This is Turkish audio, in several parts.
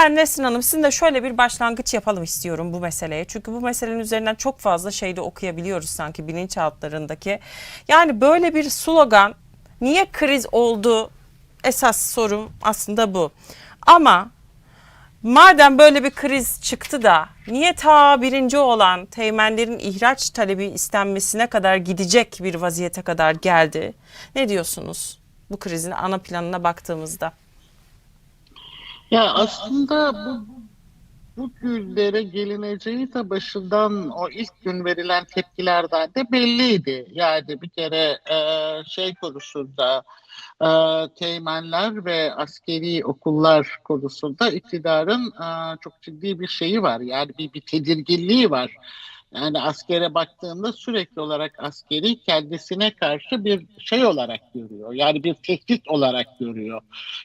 Ben Nesrin Hanım sizinle şöyle bir başlangıç yapalım istiyorum bu meseleye. Çünkü bu meselenin üzerinden çok fazla şey de okuyabiliyoruz sanki bilinçaltlarındaki. Yani böyle bir slogan niye kriz oldu? Esas sorum aslında bu. Ama Madem böyle bir kriz çıktı da niye ta birinci olan teğmenlerin ihraç talebi istenmesine kadar gidecek bir vaziyete kadar geldi? Ne diyorsunuz bu krizin ana planına baktığımızda? Ya aslında bu bu günlere gelineceği de başından o ilk gün verilen tepkilerden de belliydi. Yani bir kere e, şey konusunda e, teğmenler ve askeri okullar konusunda iktidarın e, çok ciddi bir şeyi var. Yani bir, bir tedirginliği var. Yani askere baktığında sürekli olarak askeri kendisine karşı bir şey olarak görüyor. Yani bir tehdit olarak görüyor.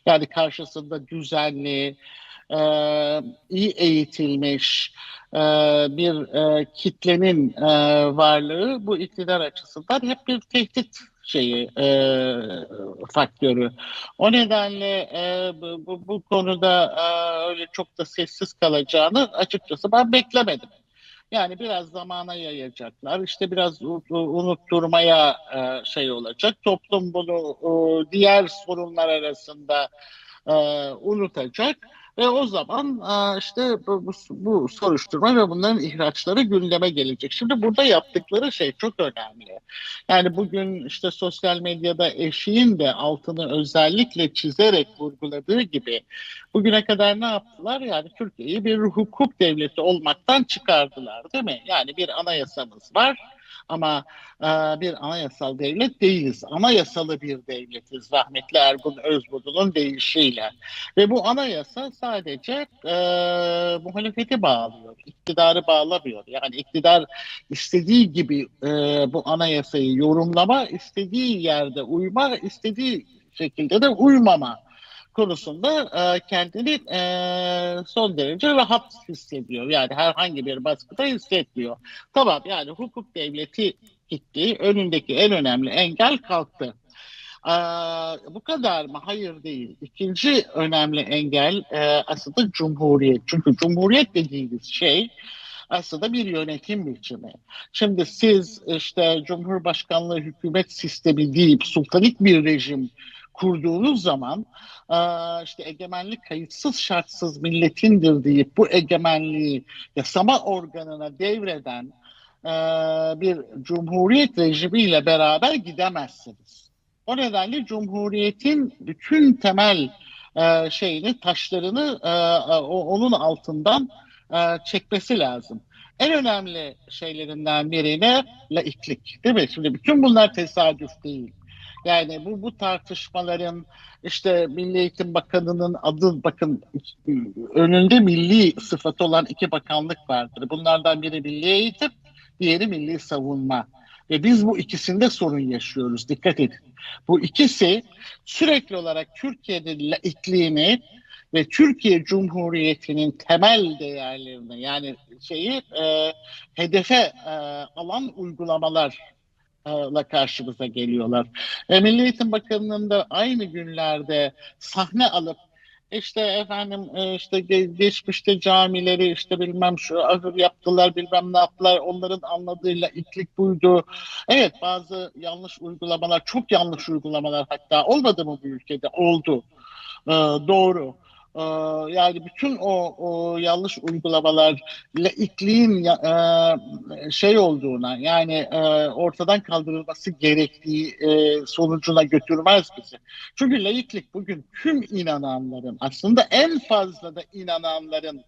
Yani karşısında düzenli, e, iyi eğitilmiş e, bir e, kitlenin e, varlığı bu iktidar açısından hep bir tehdit şeyi e, faktörü. O nedenle e, bu, bu, konuda e, öyle çok da sessiz kalacağını açıkçası ben beklemedim. Yani biraz zamana yayacaklar. İşte biraz unutturmaya e, şey olacak. Toplum bunu e, diğer sorunlar arasında e, unutacak ve o zaman e, işte bu, bu, soruşturma ve bunların ihraçları gündeme gelecek. Şimdi burada yaptıkları şey çok önemli. Yani bugün işte sosyal medyada eşiğin de altını özellikle çizerek vurguladığı gibi bugüne kadar ne yaptılar? Yani Türkiye'yi bir hukuk devleti olmaktan çıkardılar değil mi? Yani bir anayasamız var ama e, bir anayasal devlet değiliz. Anayasalı bir devletiz rahmetli Ergun Özbudu'nun deyişiyle. Ve bu anayasa sadece e, muhalefeti bağlıyor, iktidarı bağlamıyor. Yani iktidar istediği gibi e, bu anayasayı yorumlama, istediği yerde uyma, istediği şekilde de uymama konusunda e, kendini e, son derece rahat hissediyor. Yani herhangi bir baskıda hissetmiyor. Tamam yani hukuk devleti gitti, önündeki en önemli engel kalktı. Ee, bu kadar mı? Hayır değil. İkinci önemli engel e, aslında cumhuriyet. Çünkü cumhuriyet dediğimiz şey aslında bir yönetim biçimi. Şimdi siz işte Cumhurbaşkanlığı hükümet sistemi deyip sultanik bir rejim kurduğunuz zaman işte egemenlik kayıtsız şartsız milletindir deyip bu egemenliği yasama organına devreden bir cumhuriyet rejimiyle beraber gidemezsiniz. O nedenle Cumhuriyet'in bütün temel şeyini, taşlarını onun altından çekmesi lazım. En önemli şeylerinden biri ne? Laiklik. Değil mi? Şimdi bütün bunlar tesadüf değil. Yani bu bu tartışmaların işte Milli Eğitim Bakanı'nın adı bakın önünde milli sıfatı olan iki bakanlık vardır. Bunlardan biri Milli Eğitim, diğeri Milli Savunma. Ve biz bu ikisinde sorun yaşıyoruz. Dikkat edin. Bu ikisi sürekli olarak Türkiye'de laikliğini ve Türkiye Cumhuriyeti'nin temel değerlerini yani şeyi e, hedefe e, alan uygulamalarla karşımıza geliyorlar. E, Milli Eğitim Bakanı'nın da aynı günlerde sahne alıp işte efendim e, işte ge- geçmişte camileri işte bilmem şu ahır yaptılar bilmem ne yaptılar onların anladığıyla iklik buydu. Evet bazı yanlış uygulamalar çok yanlış uygulamalar hatta olmadı mı bu ülkede oldu. Ee, doğru. Ee, yani bütün o, o yanlış uygulamalar laikliğin ya- e, şey olduğuna yani e, ortadan kaldırılması gerektiği e, sonucuna götürmez bizi. Çünkü laiklik bugün tüm inananların aslında en fazla da inananların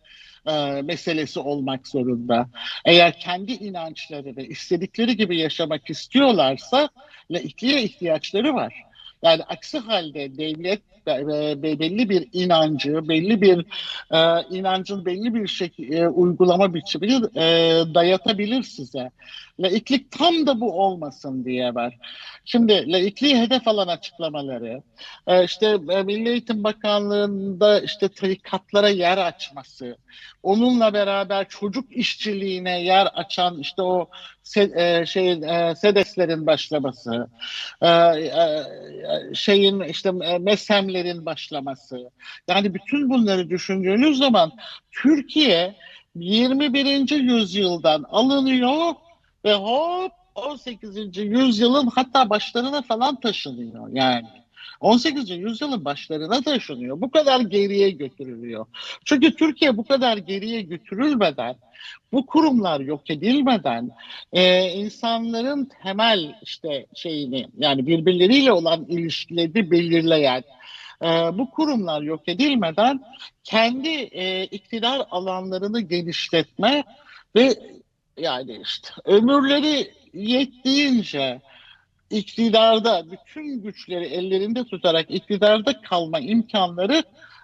e, meselesi olmak zorunda. Eğer kendi inançlarını istedikleri gibi yaşamak istiyorlarsa laikliğe ihtiyaçları var. Yani aksi halde devlet belli bir inancı, belli bir e, inancın belli bir şekilde uygulama biçimini e, dayatabilir size. Laiklik tam da bu olmasın diye var. Şimdi laikliği hedef alan açıklamaları, e, işte e, Milli Eğitim Bakanlığı'nda işte tarikatlara yer açması, onunla beraber çocuk işçiliğine yer açan işte o se- e, şey e, SEDES'lerin başlaması, e, e, şeyin işte e, MESEM'lerin haberlerin başlaması. Yani bütün bunları düşündüğünüz zaman Türkiye 21. yüzyıldan alınıyor ve hop 18. yüzyılın hatta başlarına falan taşınıyor yani. 18. yüzyılın başlarına taşınıyor. Bu kadar geriye götürülüyor. Çünkü Türkiye bu kadar geriye götürülmeden, bu kurumlar yok edilmeden, e, insanların temel işte şeyini yani birbirleriyle olan ilişkileri belirleyen e, bu kurumlar yok edilmeden kendi e, iktidar alanlarını genişletme ve yani işte ömürleri yettiğince iktidarda bütün güçleri ellerinde tutarak iktidarda kalma imkanları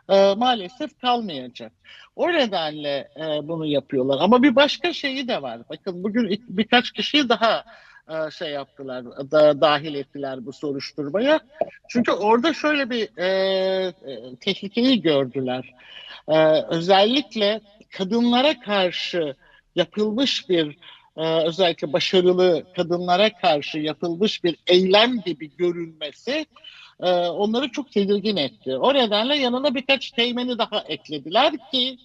e, maalesef kalmayacak. O nedenle e, bunu yapıyorlar. Ama bir başka şeyi de var. Bakın bugün birkaç kişiyi daha e, şey yaptılar, da, dahil ettiler bu soruşturmaya. Çünkü orada şöyle bir e, e, tehlikeyi gördüler. E, özellikle kadınlara karşı yapılmış bir e, özellikle başarılı kadınlara karşı yapılmış bir eylem gibi görünmesi e, onları çok tedirgin etti. O nedenle yanına birkaç teğmeni daha eklediler ki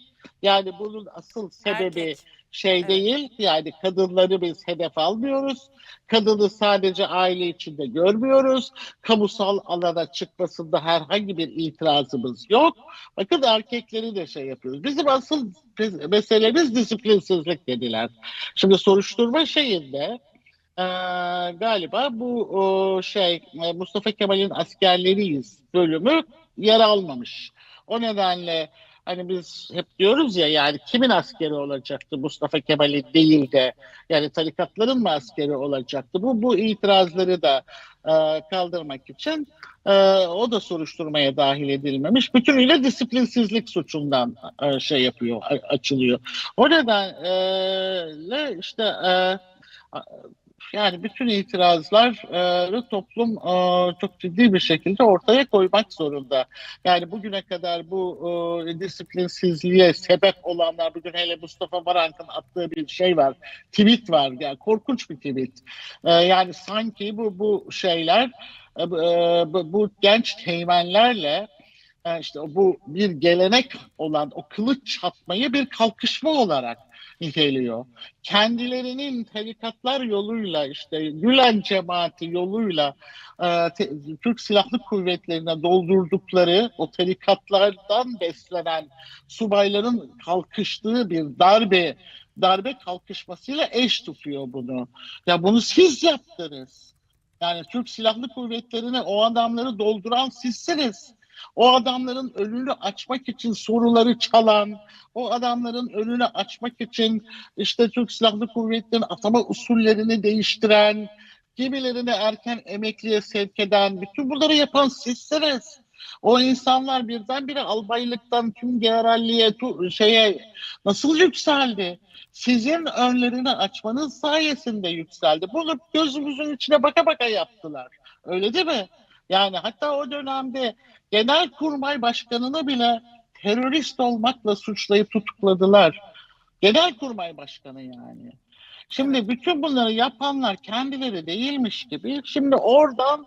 yani bunun asıl sebebi Erkek. Şey Evet. değil yani kadınları biz hedef almıyoruz. Kadını sadece aile içinde görmüyoruz. Kamusal alana çıkmasında herhangi bir itirazımız yok. Bakın erkekleri de şey yapıyoruz. Bizim asıl meselemiz disiplinsizlik dediler. Şimdi soruşturma şeyinde e, galiba bu o, şey e, Mustafa Kemal'in askerleriyiz bölümü yer almamış. O nedenle hani biz hep diyoruz ya yani kimin askeri olacaktı Mustafa Kemal'in değil de yani tarikatların mı askeri olacaktı? Bu bu itirazları da e, kaldırmak için e, o da soruşturmaya dahil edilmemiş. Bütünüyle disiplinsizlik suçundan e, şey yapıyor, açılıyor. O nedenle işte e, yani bütün itirazları toplum e, çok ciddi bir şekilde ortaya koymak zorunda. Yani bugüne kadar bu e, disiplinsizliğe sebep olanlar bugün hele Mustafa Varank'ın attığı bir şey var. Tweet var. Yani korkunç bir tweet. E, yani sanki bu bu şeyler bu, genç teğmenlerle işte bu bir gelenek olan o kılıç çatmayı bir kalkışma olarak niteliyor. Kendilerinin tarikatlar yoluyla işte Gülen cemaati yoluyla e, te- Türk Silahlı Kuvvetleri'ne doldurdukları o tarikatlardan beslenen subayların kalkıştığı bir darbe darbe kalkışmasıyla eş tutuyor bunu. Ya bunu siz yaptınız. Yani Türk Silahlı Kuvvetleri'ne o adamları dolduran sizsiniz. O adamların önünü açmak için soruları çalan, o adamların önünü açmak için işte Türk Silahlı Kuvvetleri'nin atama usullerini değiştiren, gemilerini erken emekliye sevk eden, bütün bunları yapan sizsiniz. O insanlar birdenbire albaylıktan tüm generalliğe, şeye nasıl yükseldi? Sizin önlerini açmanız sayesinde yükseldi. Bunu gözümüzün içine baka baka yaptılar. Öyle değil mi? Yani hatta o dönemde Genelkurmay Başkanı'nı bile terörist olmakla suçlayıp tutukladılar. Genelkurmay Başkanı yani. Şimdi bütün bunları yapanlar kendileri değilmiş gibi şimdi oradan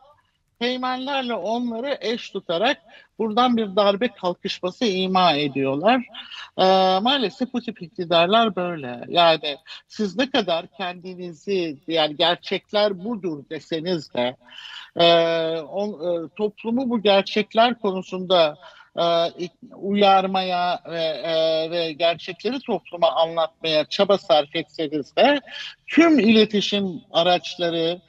teğmenlerle onları eş tutarak buradan bir darbe kalkışması ima ediyorlar. Ee, maalesef bu tip iktidarlar böyle. Yani siz ne kadar kendinizi yani gerçekler budur deseniz de e, on, e, toplumu bu gerçekler konusunda e, uyarmaya ve, e, ve gerçekleri topluma anlatmaya çaba sarf etseniz de tüm iletişim araçları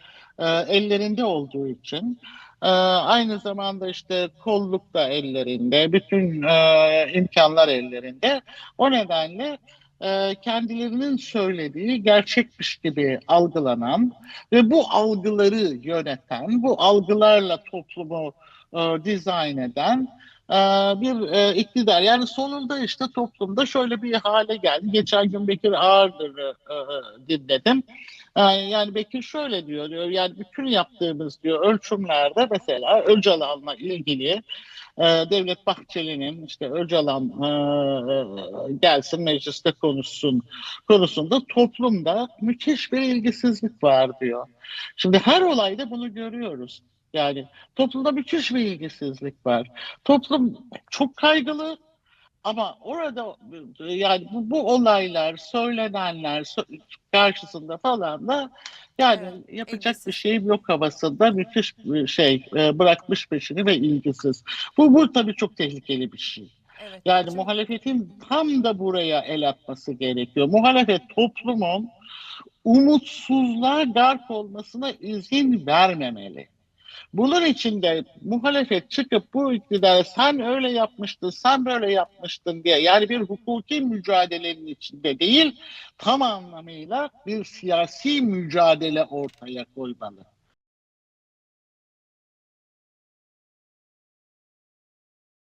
e, ellerinde olduğu için e, aynı zamanda işte kolluk da ellerinde, bütün e, imkanlar ellerinde. O nedenle e, kendilerinin söylediği gerçekmiş gibi algılanan ve bu algıları yöneten, bu algılarla toplumu e, dizayn eden e, bir e, iktidar. Yani sonunda işte toplumda şöyle bir hale geldi. Geçen gün Bekir Ağırdır'ı e, dinledim. E, yani Bekir şöyle diyor, diyor yani bütün yaptığımız diyor ölçümlerde mesela Öcalan'la ilgili e, Devlet Bahçeli'nin işte Öcalan e, e, gelsin mecliste konuşsun konusunda toplumda müthiş bir ilgisizlik var diyor. Şimdi her olayda bunu görüyoruz. Yani toplumda müthiş bir ilgisizlik var. Toplum çok kaygılı ama orada yani bu, bu olaylar, söylenenler sö- karşısında falan da yani Evet, yapacak ilgisiz. bir şeyim yok havasında müthiş bir şey e, bırakmış peşini ve ilgisiz. Bu, bu tabii çok tehlikeli bir şey. Evet. Yani Çünkü- muhalefetin tam da buraya el atması gerekiyor. Muhalefet toplumun umutsuzluğa gark olmasına izin vermemeli. Bunun için de muhalefet çıkıp bu iktidara sen öyle yapmıştın, sen böyle yapmıştın diye yani bir hukuki mücadelenin içinde değil tam anlamıyla bir siyasi mücadele ortaya koymalı.